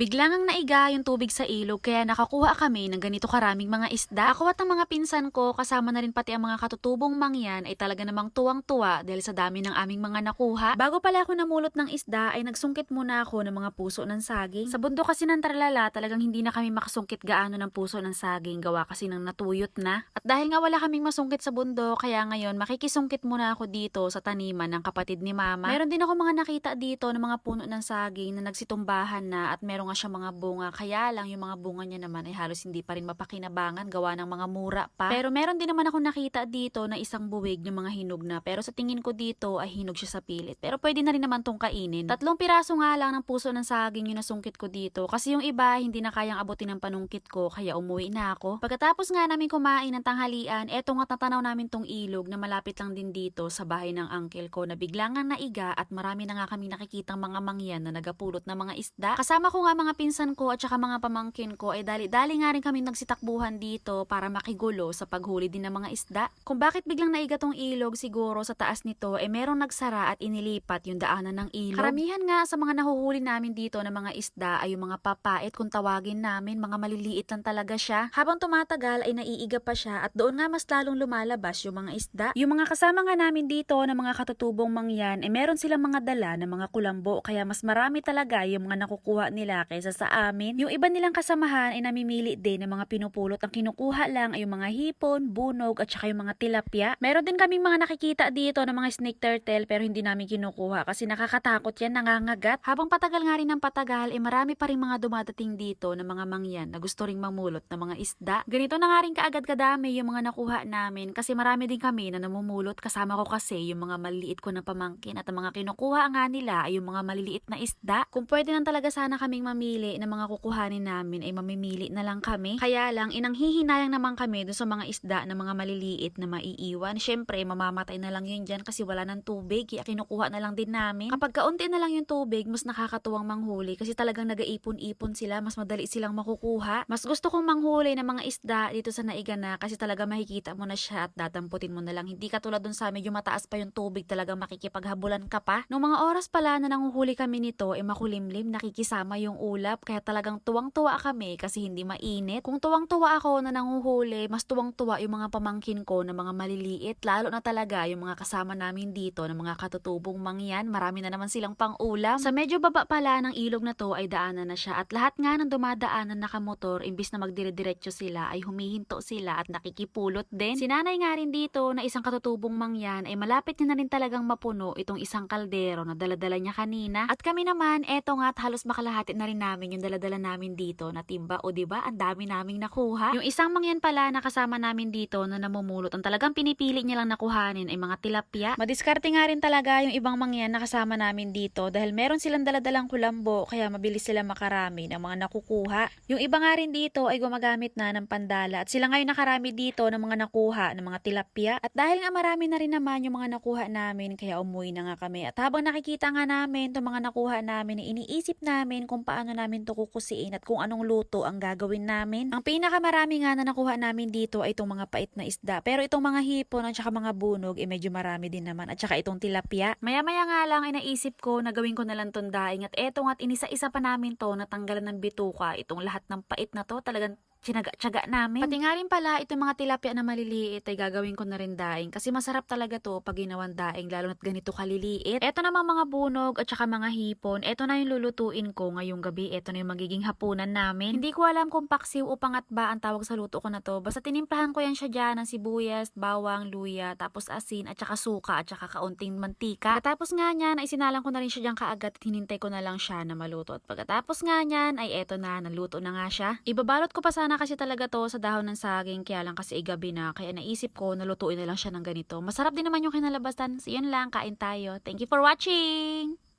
Biglang ang naiga yung tubig sa ilog kaya nakakuha kami ng ganito karaming mga isda. Ako at ang mga pinsan ko kasama na rin pati ang mga katutubong mangyan ay talaga namang tuwang-tuwa dahil sa dami ng aming mga nakuha. Bago pala ako namulot ng isda ay nagsungkit muna ako ng mga puso ng saging. Sa bundok kasi ng Tarlala talagang hindi na kami makasungkit gaano ng puso ng saging gawa kasi nang natuyot na. At dahil nga wala kaming masungkit sa bundok kaya ngayon makikisungkit muna ako dito sa taniman ng kapatid ni mama. Meron din ako mga nakita dito ng mga puno ng saging na nagsitumbahan na at meron nga siya mga bunga. Kaya lang yung mga bunga niya naman ay halos hindi pa rin mapakinabangan gawa ng mga mura pa. Pero meron din naman ako nakita dito na isang buwig ng mga hinog na. Pero sa tingin ko dito ay hinog siya sa pilit. Pero pwede na rin naman tong kainin. Tatlong piraso nga lang ng puso ng saging yung nasungkit ko dito. Kasi yung iba hindi na kayang abutin ng panungkit ko kaya umuwi na ako. Pagkatapos nga namin kumain ng tanghalian, eto nga tatanaw namin tong ilog na malapit lang din dito sa bahay ng uncle ko na biglang naiga at marami na nga kami nakikitang mga mangyan na nagapulot ng mga isda. Kasama ko nga mga pinsan ko at saka mga pamangkin ko ay dali-dali nga rin kami nagsitakbuhan dito para makigulo sa paghuli din ng mga isda. Kung bakit biglang naiga tong ilog siguro sa taas nito ay merong nagsara at inilipat yung daanan ng ilog. Karamihan nga sa mga nahuhuli namin dito ng mga isda ay yung mga papait kung tawagin namin, mga maliliit lang talaga siya. Habang tumatagal ay naiiga pa siya at doon nga mas lalong lumalabas yung mga isda. Yung mga kasama nga namin dito na mga katutubong mangyan ay meron silang mga dala na mga kulambo kaya mas marami talaga yung mga nakukuha nila kaysa sa amin. Yung iba nilang kasamahan ay namimili din ng mga pinupulot. Ang kinukuha lang ay yung mga hipon, bunog at saka yung mga tilapia. Meron din kaming mga nakikita dito ng mga snake turtle pero hindi namin kinukuha kasi nakakatakot yan, nangangagat. Habang patagal nga rin ng patagal, eh marami pa rin mga dumadating dito ng mga mangyan na gusto ring mamulot ng mga isda. Ganito na nga rin kaagad kadami yung mga nakuha namin kasi marami din kami na namumulot. Kasama ko kasi yung mga maliliit ko na pamangkin at ang mga kinukuha nga nila ay yung mga maliliit na isda. Kung pwede lang talaga sana kaming mamili ng mga kukuhanin namin ay mamimili na lang kami. Kaya lang, inanghihinayang naman kami dun sa mga isda na mga maliliit na maiiwan. Siyempre, mamamatay na lang yun dyan kasi wala ng tubig. Kaya kinukuha na lang din namin. Kapag kaunti na lang yung tubig, mas nakakatuwang manghuli kasi talagang nagaipon-ipon sila. Mas madali silang makukuha. Mas gusto kong manghuli ng mga isda dito sa naiga na kasi talaga makikita mo na siya at datamputin mo na lang. Hindi katulad dun sa medyo mataas pa yung tubig talaga makikipaghabulan ka pa. Nung mga oras pala na nanguhuli kami nito, eh makulimlim, nakikisama yung ulap. Kaya talagang tuwang-tuwa kami kasi hindi mainit. Kung tuwang-tuwa ako na nanguhuli, mas tuwang-tuwa yung mga pamangkin ko na mga maliliit. Lalo na talaga yung mga kasama namin dito na mga katutubong mangyan. Marami na naman silang pang-ulam. Sa medyo baba pala ng ilog na to ay daanan na siya. At lahat nga ng dumadaanan nakamotor, imbis na magdire-diretso sila, ay humihinto sila at nakikipulot din. Sinanay nga rin dito na isang katutubong mangyan ay malapit niya na rin talagang mapuno itong isang kaldero na daladala niya kanina. At kami naman, eto nga at halos makalahati na rin namin yung daladala namin dito na timba. O diba, ang dami naming nakuha. Yung isang mangyan pala na kasama namin dito na namumulot, ang talagang pinipili niya lang nakuhanin ay mga tilapia. Madiskarte nga rin talaga yung ibang mangyan na kasama namin dito dahil meron silang daladalang kulambo kaya mabilis sila makarami ng mga nakukuha. Yung iba nga rin dito ay gumagamit na ng pandala at sila ngayon nakarami dito ng mga nakuha ng mga tilapia. At dahil nga marami na rin naman yung mga nakuha namin kaya umuwi na nga kami. At habang nakikita nga namin itong mga nakuha namin, iniisip namin kung paano namin to kukusiin at kung anong luto ang gagawin namin. Ang pinakamarami nga na nakuha namin dito ay itong mga pait na isda. Pero itong mga hipon at saka mga bunog, eh medyo marami din naman. At saka itong tilapia. Maya-maya nga lang ay naisip ko na gawin ko na lang tong daing. At eto nga at inisa-isa pa namin to natanggalan ng bituka. Itong lahat ng pait na to talagang tinaga-tsaga namin. Pati nga rin pala, itong mga tilapia na maliliit ay gagawin ko na rin daing. Kasi masarap talaga to pag ginawan daing, lalo na't ganito kaliliit. Eto namang mga bunog at saka mga hipon, eto na yung lulutuin ko ngayong gabi. Eto na yung magiging hapunan namin. Hindi ko alam kung paksiw o pangatba ang tawag sa luto ko na to. Basta tinimplahan ko yan siya dyan ng sibuyas, bawang, luya, tapos asin at saka suka at saka kaunting mantika. Pagkatapos nga niyan, ay sinalang ko na rin siya dyan kaagad at hinintay ko na lang siya na maluto. At pagkatapos nga niyan, ay eto na, naluto na nga siya. Ibabalot ko pa sana kasi talaga to sa dahon ng saging, kaya lang kasi igabi na. Kaya naisip ko, nalutuin na lang siya ng ganito. Masarap din naman yung kinalabasan. So yun lang, kain tayo. Thank you for watching!